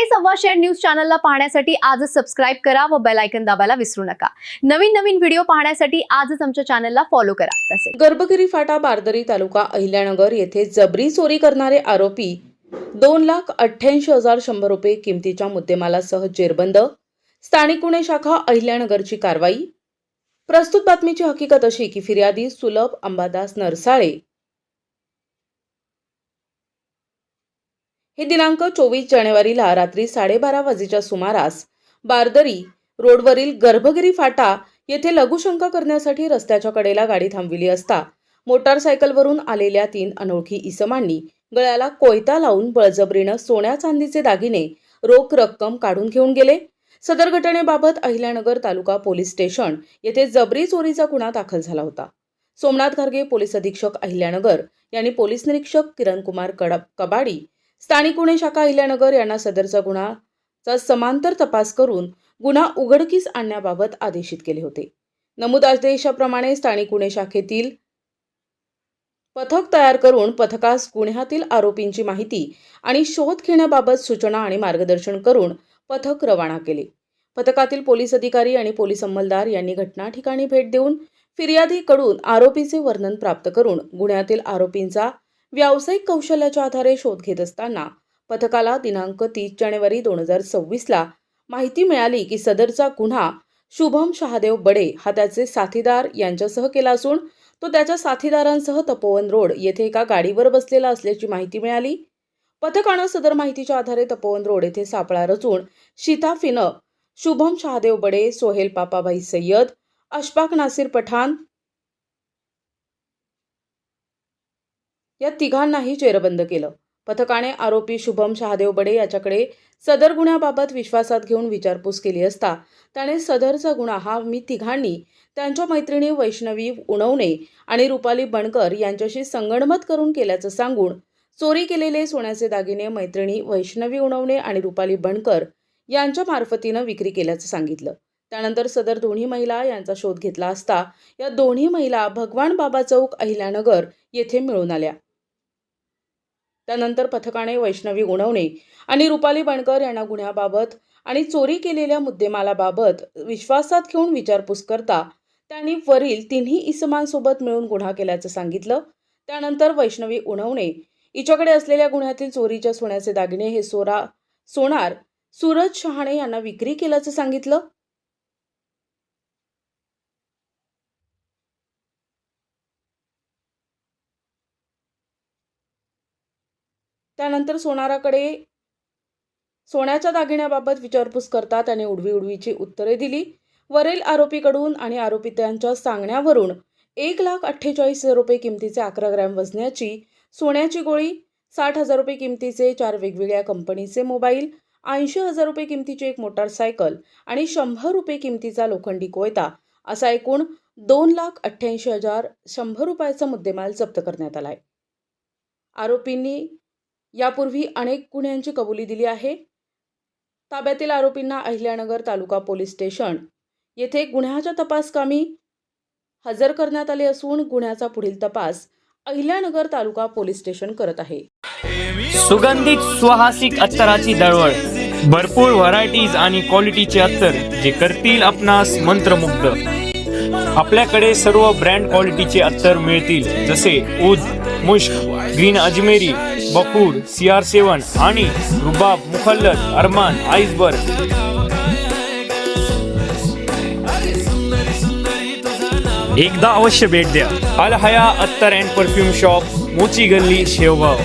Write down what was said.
सकाळी सव्वा share news चॅनलला पाहण्यासाठी आजच सबस्क्राईब करा व बेल आयकन दाबायला विसरू नका. नवीन नवीन व्हिडिओ पाहण्यासाठी आजच आमच्या चॅनलला फॉलो करा. तसे. गर्भगिरी फाटा बारदरी तालुका अहिल्यानगर येथे जबरी चोरी करणारे आरोपी दोन लाख अठ्ठ्याऐंशी हजार शंभर रुपये किमतीच्या मुद्देमालासह जेरबंद. स्थानिक गुन्हे शाखा अहिल्यानगरची कारवाई. प्रस्तुत बातमीची हकीकत अशी की फिर्यादी सुलभ अंबादास नरसाळे हे दिनांक चोवीस जानेवारीला रात्री साडेबारा वाजेच्या सुमारास बारदरी रोडवरील गर्भगिरी फाटा येथे लघुशंका करण्यासाठी रस्त्याच्या कडेला गाडी थांबविली असता मोटारसायकलवरून आलेल्या तीन अनोळखी इसमांनी गळ्याला कोयता लावून बळजबरीनं सोन्या चांदीचे दागिने रोख रक्कम काढून घेऊन गेले. सदर घटनेबाबत अहिल्यानगर तालुका पोलीस स्टेशन येथे जबरी चोरीचा गुन्हा दाखल झाला होता. सोमनाथ घारगे पोलीस अधीक्षक अहिल्यानगर यांनी पोलीस निरीक्षक किरणकुमार कडप कबाडी स्थानिक गुन्हे शाखा अहिल्यानगर यांना सदरचा गुन्हाचा समांतर तपास करून गुन्हा उघडकीस आणण्याबाबत आदेशित केले होते. नमूद आदेशाप्रमाणे स्थानिक गुन्हे शाखेतील पथक तयार करून पथकास गुन्ह्यातील आरोपींची माहिती आणि शोध घेण्याबाबत सूचना आणि मार्गदर्शन करून पथक रवाना केले. पथकातील पोलीस अधिकारी आणि पोलीस अंमलदार यांनी घटना ठिकाणी भेट देऊन फिर्यादीकडून आरोपीचे वर्णन प्राप्त करून गुन्ह्यातील आरोपींचा व्यावसायिक कौशल्याच्या आधारे शोध घेत असताना पथकाला दिनांक तीस जानेवारी दोन हजार सव्वीसला माहिती मिळाली की सदरचा गुन्हा शुभम शहादेव बडे हा त्याचे साथीदार यांच्यासह केला असून तो त्याच्या साथीदारांसह तपोवन रोड येथे एका गाडीवर बसलेला असल्याची माहिती मिळाली. पथकानं सदर माहितीच्या आधारे तपोवन रोड येथे सापळा रचून शिताफीनं शुभम शहादेव बडे सोहेल पापाभाई सय्यद अशफाक नासिर पठाण या तिघांनाही जेरबंद केलं. पथकाने आरोपी शुभम शहादेव बडे याच्याकडे सदर गुन्ह्याबाबत विश्वासात घेऊन विचारपूस केली असता त्याने सदरचा गुन्हा हा मी तिघांनी त्यांच्या मैत्रिणी वैष्णवी उणवणे आणि रुपाली बणकर यांच्याशी संगणमत करून केल्याचं सांगून चोरी केलेले सोन्याचे दागिने मैत्रिणी वैष्णवी उणवणे आणि रुपाली बणकर यांच्या मार्फतीनं विक्री केल्याचं सांगितलं. त्यानंतर सदर दोन्ही महिला यांचा शोध घेतला असता या दोन्ही महिला भगवान बाबा चौक अहिल्यानगर येथे मिळून आल्या. त्यानंतर पथकाने वैष्णवी उणवणे आणि रुपाली बणकर यांना गुन्ह्याबाबत आणि चोरी केलेल्या मुद्देमालाबाबत विश्वासात घेऊन विचारपूस करता त्यांनी वरील तिन्ही इसमांसोबत मिळून गुन्हा केल्याचं सांगितलं. त्यानंतर वैष्णवी उणवणे हिच्याकडे असलेल्या गुन्ह्यातील चोरीच्या सोन्याचे दागिने हे सोरा सोनार सूरज शहाणे यांना विक्री केल्याचं सांगितलं. त्यानंतर सोनाराकडे सोन्याच्या दागिन्याबाबत विचारपूस करता त्याने उडवी उडवीची उत्तरे दिली. वरील आरोपीकडून आणि आरोपी त्यांच्या सांगण्यावरून एक लाख अठ्ठेचाळीस हजार रुपये किमतीचे अकरा ग्रॅम वजनाची सोन्याची गोळी साठ हजार रुपये किमतीचे चार वेगवेगळ्या कंपनीचे मोबाईल ऐंशी हजार रुपये किमतीची एक मोटारसायकल आणि शंभर रुपये किमतीचा लोखंडी कोयता असा एकूण दोन लाख अठ्ठ्याऐंशी हजार शंभर रुपयाचा मुद्देमाल जप्त करण्यात आलाय. आरोपींनी यापूर्वी अनेक गुन्ह्यांची कबुली दिली आहे. ताब्यातील आरोपींना अहिल्यानगर तालुका पोलीस स्टेशन. येथे गुन्ह्याच्या तपासकामी हजर करण्यात आले असून गुन्ह्याचा पुढील तपास अहिल्यानगर तालुका पोलीस स्टेशन करत आहे. सुगंधित सुहासिक अत्तराची दळवळ भरपूर व्हरायटीज आणि क्वालिटीचे अत्तर जे करतील आपणास मंत्रमुग्ध. आपल्याकडे सर्व ब्रँड क्वालिटीचे अत्तर मिळतील जसे उद मुश्क ग्रीन अजमेरी बकूर सी आर सेवन आणि रुबाब मुखल्लत अरमान आईसबर्ग एकदा अवश्य भेट द्या. अल हया अत्तर अँड परफ्यूम शॉप मोची गल्ली शेवगाव.